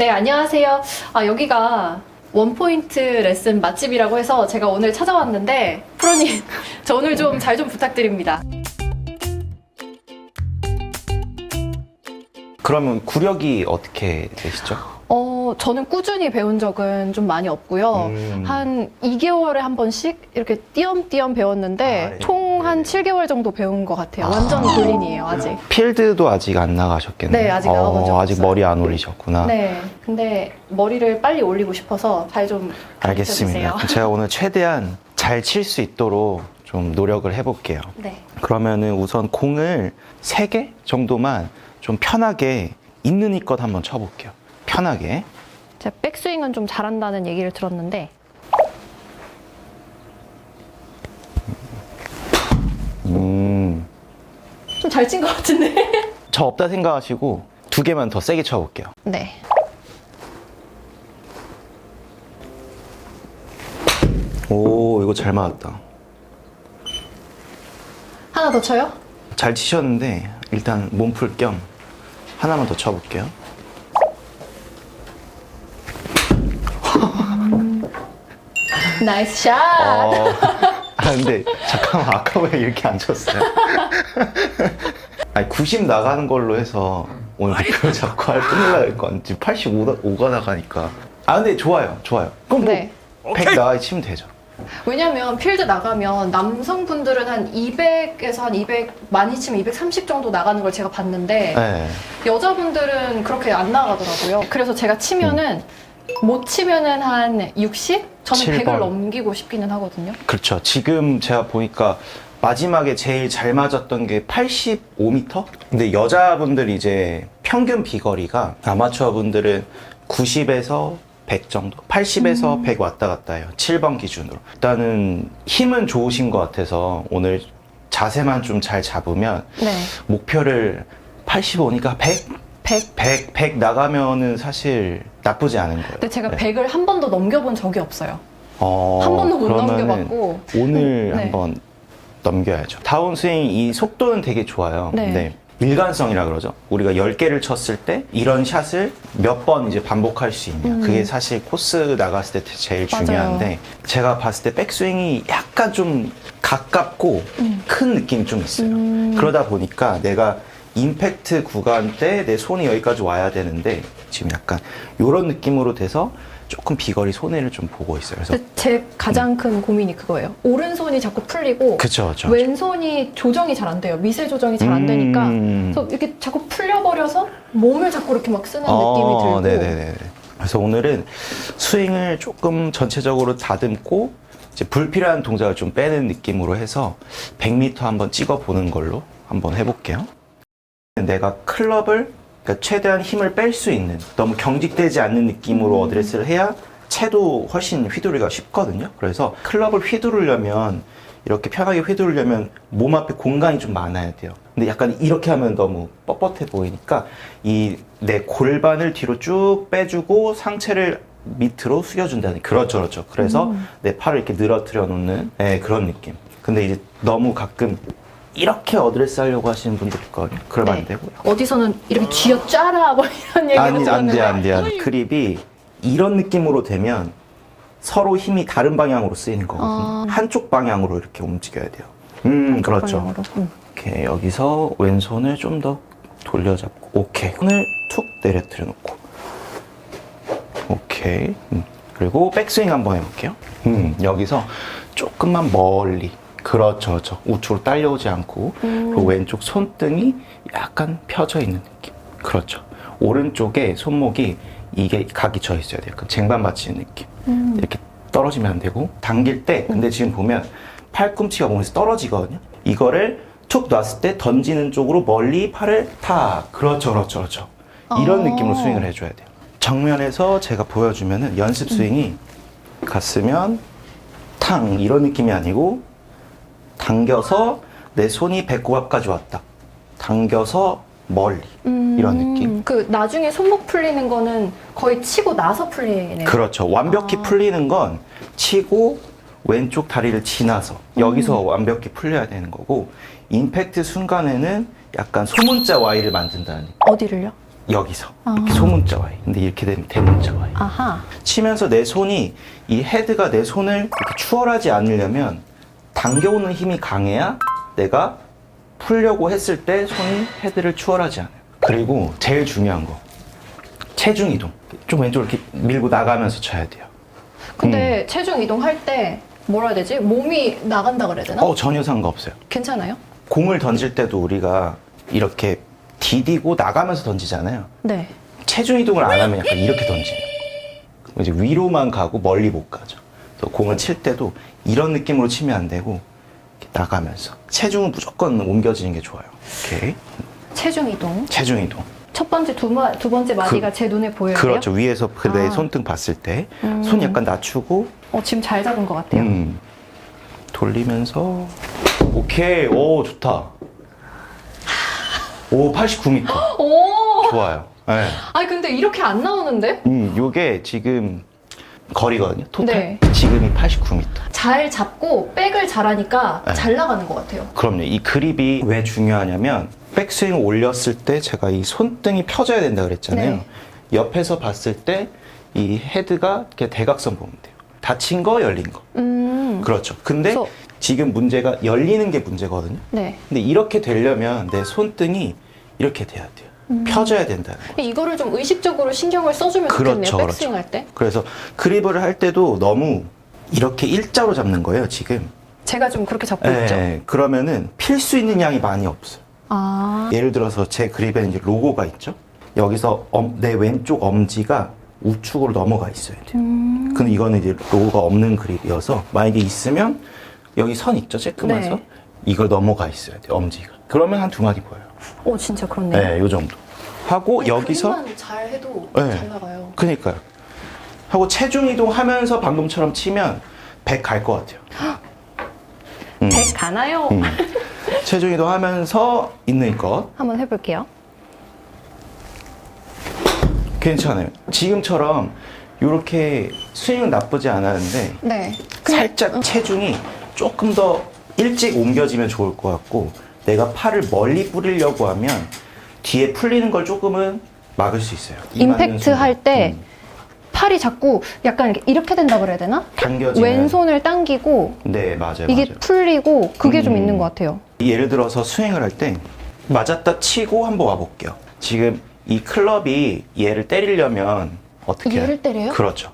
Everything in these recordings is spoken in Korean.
네, 안녕하세요. 아, 여기가 원포인트 레슨 맛집이라고 해서 제가 오늘 찾아왔는데, 프로님, 저 오늘 좀 잘 좀 부탁드립니다. 그러면 구력이 어떻게 되시죠? 어, 저는 꾸준히 배운 적은 좀 많이 없고요. 음. 한 2개월에 한 번씩 이렇게 띄엄띄엄 배웠는데, 아, 네. 총 한 7개월 정도 배운 것 같아요. 완전 돌린이에요, 아직. 필드도 아직 안 나가셨겠네요. 네, 아직 나가본 적 아직 없어요. 머리 안 올리셨구나. 네, 근데 머리를 빨리 올리고 싶어서 잘 좀 알겠습니다. 제가 오늘 최대한 잘 칠 수 있도록 좀 노력을 해볼게요. 네. 그러면은 우선 공을 3개 정도만 좀 편하게 있는 이껏 한번 쳐볼게요. 편하게. 제가 백스윙은 좀 잘한다는 얘기를 들었는데, 잘 친 것 같은데? 저 없다 생각하시고 두 개만 더 세게 쳐볼게요. 네. 오, 이거 잘 맞았다. 하나 더 쳐요? 잘 치셨는데 일단 몸풀 겸 하나만 더 쳐볼게요. 나이스 샷! 어, 아 근데 잠깐만 아까 왜 이렇게 안 쳤어요? 아니 90 나가는 걸로 해서 오늘 목표 잡고 할될 건지 85가 나가니까 아 근데 좋아요 좋아요 그럼 뭐 네. 100 나가 치면 되죠 왜냐면 필드 나가면 남성분들은 한 200에서 한 200, 많이 치면 230 정도 나가는 걸 제가 봤는데 네. 여자분들은 그렇게 안 나가더라고요. 그래서 제가 치면은 못 치면은 한 60? 저는 7 100을 번. 넘기고 싶기는 하거든요. 그렇죠 지금 제가 보니까 마지막에 제일 잘 맞았던 게 85m? 근데 여자분들 이제 평균 비거리가 아마추어 분들은 90에서 100 정도? 80에서 100 왔다 갔다 해요. 7번 기준으로. 일단은 힘은 좋으신 것 같아서 오늘 자세만 좀 잘 잡으면 네. 목표를 85니까 100? 100. 100, 100 나가면은 사실 나쁘지 않은 거예요. 근데 제가 네. 100을 한 번도 넘겨본 적이 없어요. 어, 한 번도 못 그러면은 넘겨봤고. 오늘 네. 한번 넘겨야죠. 다운스윙 이 속도는 되게 좋아요. 네. 근데 일관성이라 그러죠. 우리가 10개를 쳤을 때 이런 샷을 몇 번 이제 반복할 수 있냐. 음. 그게 사실 코스 나갔을 때 제일 맞아요. 중요한데 제가 봤을 때 백스윙이 약간 좀 가깝고 음. 큰 느낌이 좀 있어요. 음. 그러다 보니까 내가 임팩트 구간 때 내 손이 여기까지 와야 되는데 지금 약간 이런 느낌으로 돼서 조금 비거리 손해를 좀 보고 있어요. 그래서 제 가장 큰 고민이 그거예요. 오른손이 자꾸 풀리고 그쵸, 그쵸. 왼손이 조정이 잘 안 돼요. 미세 조정이 잘 안 되니까 음. 그래서 이렇게 자꾸 풀려버려서 몸을 자꾸 이렇게 막 쓰는 느낌이 들고 어, 네네네. 그래서 오늘은 스윙을 조금 전체적으로 다듬고 이제 불필요한 동작을 좀 빼는 느낌으로 해서 100m 한번 찍어 보는 걸로 한번 해볼게요. 내가 클럽을 그러니까 최대한 힘을 뺄 수 있는 너무 경직되지 않는 느낌으로 어드레스를 해야 채도 훨씬 휘두르기가 쉽거든요. 그래서 클럽을 휘두르려면 이렇게 편하게 휘두르려면 몸 앞에 공간이 좀 많아야 돼요. 근데 약간 이렇게 하면 너무 뻣뻣해 보이니까 이 내 골반을 뒤로 쭉 빼주고 상체를 밑으로 숙여준다는 그렇죠 그렇죠 그래서 내 팔을 이렇게 늘어뜨려 놓는 네, 그런 느낌 근데 이제 너무 가끔 이렇게 어드레스 하려고 하시는 분들 있거든요? 그러면 안 네. 되고요. 어디서는 이렇게 쥐어 짜라 뭐 이런 얘기를 아니 들었는데 안돼. 안 돼 안 돼 그립이 이런 느낌으로 되면 서로 힘이 다른 방향으로 쓰이는 거거든요. 아. 한쪽 방향으로 이렇게 움직여야 돼요. 음 그렇죠. 오케이 여기서 왼손을 좀 더 돌려잡고 오케이. 손을 툭 내려뜨려 놓고. 오케이. 음. 그리고 백스윙 한번 해볼게요. 음 여기서 조금만 멀리 그렇죠 그렇죠. 우측으로 딸려오지 않고 그리고 왼쪽 손등이 약간 펴져 있는 느낌. 그렇죠. 오른쪽에 손목이 이게 각이 져 있어야 돼요. 약간 쟁반 받치는 느낌. 이렇게 떨어지면 안 되고 당길 때 근데 지금 보면 팔꿈치가 몸에서 떨어지거든요. 이거를 툭 놨을 때 던지는 쪽으로 멀리 팔을 탁 그렇죠 그렇죠 그렇죠. 이런 어. 느낌으로 스윙을 해줘야 돼요. 정면에서 제가 보여주면은 연습 스윙이 갔으면 탕 이런 느낌이 아니고 당겨서 내 손이 배꼽 앞까지 왔다 당겨서 멀리 음, 이런 느낌 그 나중에 손목 풀리는 거는 거의 치고 나서 풀리네요. 그렇죠. 완벽히 아. 풀리는 건 치고 왼쪽 다리를 지나서 음. 여기서 완벽히 풀려야 되는 거고 임팩트 순간에는 약간 소문자 Y를 만든다는 느낌. 어디를요? 여기서 아. 이렇게 소문자 Y. 근데 이렇게 되면 대문자 Y. 아하. 치면서 내 손이 이 헤드가 내 손을 이렇게 추월하지 않으려면 당겨오는 힘이 강해야 내가 풀려고 했을 때 손이 헤드를 추월하지 않아요. 그리고 제일 중요한 거 체중 이동. 좀 왼쪽으로 이렇게 밀고 나가면서 쳐야 돼요. 근데 체중 이동할 때 뭐라 해야 되지? 몸이 나간다 그래야 되나? 어 전혀 상관없어요. 괜찮아요? 공을 던질 때도 우리가 이렇게 디디고 나가면서 던지잖아요. 네. 체중 이동을 안 하면 약간 이렇게 던지는. 이제 위로만 가고 멀리 못 가죠. 그래서 공을 칠 때도 이런 느낌으로 치면 안 되고 나가면서 체중은 무조건 옮겨지는 게 좋아요. 오케이. 체중 이동. 체중 이동. 첫 번째, 두, 마, 두 번째 마디가 그- 제 눈에 보여요. 그렇죠. 위에서 그내 아. 손등 봤을 때 음. 손 약간 낮추고 어, 지금 잘 잡은 것 같아요. 음, 돌리면서 오케이. 오 좋다. 오 89m. 오! 좋아요. 네. 아니, 근데 이렇게 안 나오는데? 음, 요게 지금 거리거든요. 토탈. 네. 지금이 89m. 잘 잡고 백을 잘하니까 네. 잘 나가는 것 같아요. 그럼요. 이 그립이 왜 중요하냐면 백스윙을 올렸을 때 제가 이 손등이 펴져야 된다 그랬잖아요. 네. 옆에서 봤을 때 이 헤드가 이렇게 대각선 보면 돼요. 닫힌 거, 열린 거. 음. 그렇죠. 근데 그래서- 지금 문제가 열리는 게 문제거든요. 네. 근데 이렇게 되려면 내 손등이 이렇게 돼야 돼요. 음. 펴져야 된다는 거예요. 이거를 좀 의식적으로 신경을 써주면 좋겠네요. 그렇죠, 백스윙 그렇죠. 할 때. 그래서 그립을 할 때도 너무 이렇게 일자로 잡는 거예요, 지금. 제가 좀 그렇게 잡고 있죠. 예, 그러면은 필 수 있는 양이 많이 없어요. 아. 예를 들어서 제 그립에는 이제 로고가 있죠. 여기서 엄- 내 왼쪽 엄지가 우측으로 넘어가 있어야 돼요. 음. 근데 이거는 이제 로고가 없는 그립이어서 만약에 있으면 여기 선 있죠, 쬐끄면서 네. 이걸 넘어가 있어야 돼요, 엄지가. 그러면 한 두 마디 보여요. 오, 진짜 그렇네요. 네, 요 정도. 하고 여기서 그립만 잘 해도 네. 잘 나가요. 그니까요. 하고 체중 이동하면서 방금처럼 치면 100 갈 것 같아요. 음. 백 가나요? 음. 체중 이동하면서 있는 것 한번 해볼게요. 괜찮아요. 지금처럼 이렇게 스윙은 나쁘지 않았는데 네. 살짝 체중이 조금 더 일찍 옮겨지면 좋을 것 같고 내가 팔을 멀리 뿌리려고 하면 뒤에 풀리는 걸 조금은 막을 수 있어요. 이 맞는 임팩트 순간. 할 때 음. 팔이 자꾸 약간 이렇게, 이렇게 된다 그래야 되나? 당겨지는 왼손을 당기고 네 맞아요 이게 맞아요. 풀리고 그게 좀 음. 있는 것 같아요. 예를 들어서 스윙을 할 때 맞았다 치고 한번 와볼게요. 지금 이 클럽이 얘를 때리려면 어떻게 얘를 해요? 때려요? 그렇죠.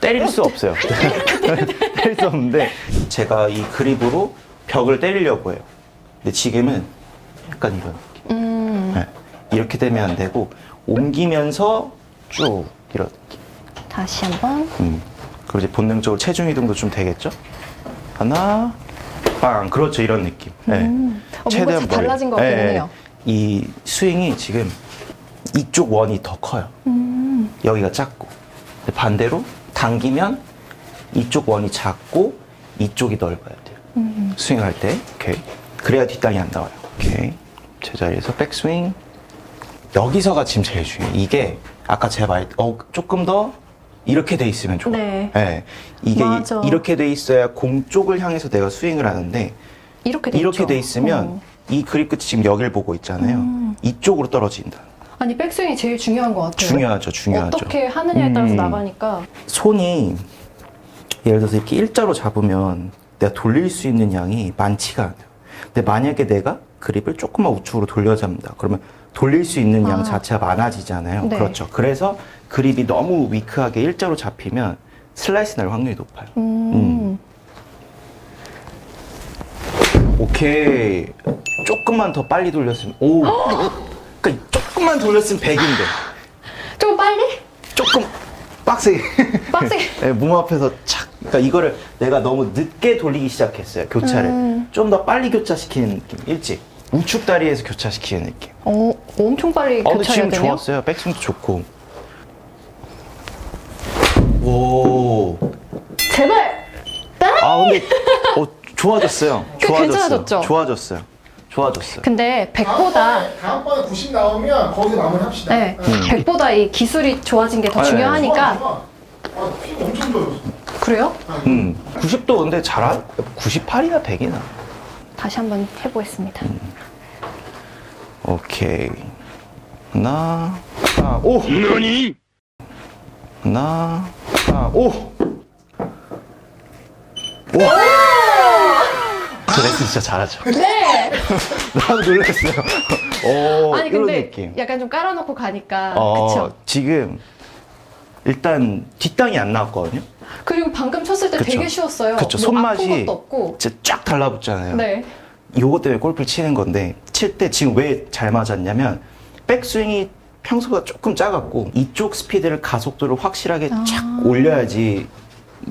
때릴 수 없어요. 때릴 수 없는데 제가 이 그립으로 벽을 때리려고 해요. 근데 지금은 약간 이런 느낌. 음, 네. 이렇게 되면 안 되고 옮기면서 쭉 이런 느낌. 다시 한번. 음. 그리고 이제 본능적으로 체중 이동도 좀 되겠죠? 하나, 빵. 그렇죠. 이런 느낌. 네. 음. 어, 뭔가 다 달라진 것 같기는 네. 해요. 이 스윙이 지금 이쪽 원이 더 커요. 음, 여기가 작고. 반대로 당기면 이쪽 원이 작고 이쪽이 넓어야 돼요. 음. 스윙할 때. 오케이. 그래야 뒷땅이 안 나와요. 오케이. 제자리에서 백스윙. 여기서가 지금 제일 중요해요. 이게 아까 제가 말, 어, 조금 더 이렇게 돼 있으면 좋아. 네. 네. 이게 맞아. 이, 렇게돼 있어야 공 쪽을 향해서 내가 스윙을 하는데 이렇게 돼 이렇게 있죠. 돼 있으면 어. 이 그립 끝이 지금 여길 보고 있잖아요. 음. 이쪽으로 떨어진다. 아니 백스윙이 제일 중요한 것 같아요. 중요하죠, 중요하죠. 어떻게 하느냐에 따라서 음. 나가니까 손이 예를 들어서 이렇게 일자로 잡으면 내가 돌릴 수 있는 양이 많지가 않아요. 근데 만약에 내가 그립을 조금만 우측으로 돌려 잡는다. 그러면 돌릴 수 있는 양 아. 자체가 많아지잖아요. 네. 그렇죠. 그래서 그립이 너무 위크하게 일자로 잡히면 슬라이스 날 확률이 높아요. 음. 오케이. 조금만 더 빨리 돌렸으면 오. 그러니까 조금만 돌렸으면 100인데. 좀 빨리 조금 빡세게. 빡세게 네, 몸 앞에서 착. 그러니까 이거를 내가 너무 늦게 돌리기 시작했어요. 교차를. 음. 좀 더 빨리 교차시키는 느낌. 일찍. 우측 다리에서 교차시키는 느낌. 어 엄청 빨리 어, 근데 교차해야 지금 되네요. 좋았어요. 백스윙도 좋고. 오. 제발 아, 근데 어, 좋아졌어요. 꽤 좋아졌어요. 괜찮아졌죠? 좋아졌어요. 좋아졌어요. 근데 100보다 다음번에, 다음번에 90 나오면 거기서 마무리합시다. 네, 음. 100보다 이 기술이 좋아진 게더 아, 네. 중요하니까 좋아, 좋아. 아, 피 엄청 좋아졌어. 그래요? 음. 90도 근데 잘한 98이나 100이나. 다시 한번 해보겠습니다. 오케이. 하나, 하나, 오! 하나, 하나, 오! 오! 저 레슨 진짜 잘하죠. 네. 나도 놀랐어요. 오, 아니 이런 근데 느낌. 약간 좀 깔아놓고 가니까 어, 그쵸. 지금 일단 뒷땅이 안 나왔거든요. 그리고 방금 쳤을 때 그쵸. 되게 쉬웠어요. 그쵸. 뭐 손맛이 아픈 것도 없고. 진짜 쫙 달라붙잖아요. 네. 요거 때문에 골프를 치는 건데 칠 때 지금 왜 잘 맞았냐면 백스윙이 평소보다 조금 작았고 이쪽 스피드를 가속도를 확실하게 아. 쫙 올려야지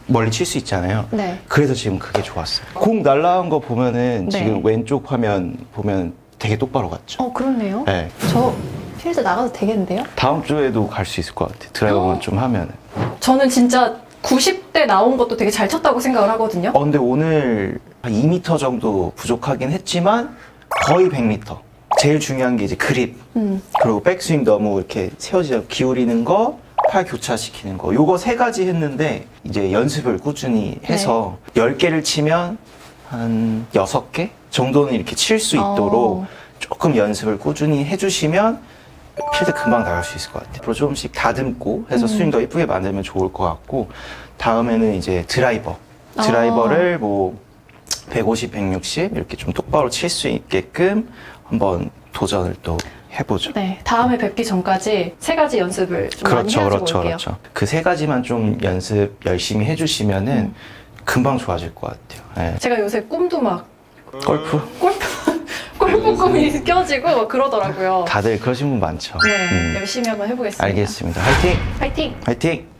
멀리 칠 수 있잖아요. 네. 그래서 지금 그게 좋았어요. 공 날라온 거 보면은 네. 지금 왼쪽 화면 보면 되게 똑바로 갔죠. 어 그렇네요. 네. 저 필드 나가도 되겠는데요? 다음 주에도 갈 수 있을 것 같아요. 드라이버만 좀 하면은. 저는 진짜 90대 나온 것도 되게 잘 쳤다고 생각을 하거든요. 어, 근데 오늘 한 2m 정도 부족하긴 했지만 거의 100m. 제일 중요한 게 이제 그립. 음. 그리고 백스윙 너무 이렇게 세워지고 기울이는 거, 팔 교차시키는 거. 요거 세 가지 했는데 이제 연습을 꾸준히 해서 네. 10개를 치면 한 6개 정도는 이렇게 칠 수 있도록 어. 조금 연습을 꾸준히 해주시면 필드 금방 나갈 수 있을 것 같아요. 앞으로 조금씩 다듬고 해서 음. 스윙 더 이쁘게 만들면 좋을 것 같고 다음에는 이제 드라이버. 아. 드라이버를 뭐 150, 160 이렇게 좀 똑바로 칠 수 있게끔 한번 도전을 또 해보죠. 네. 다음에 뵙기 전까지 세 가지 연습을 좀 그렇죠, 많이 해가지고 그렇죠, 올게요. 그렇죠. 그 세 가지만 좀 연습 열심히 해주시면은 음. 금방 좋아질 것 같아요. 예. 제가 요새 꿈도 막 골프 골프 꿈이 껴지고 그러더라고요. 다들 그러신 분 많죠. 네. 음, 열심히 한번 해보겠습니다. 알겠습니다. 화이팅, 파이팅! 화이팅.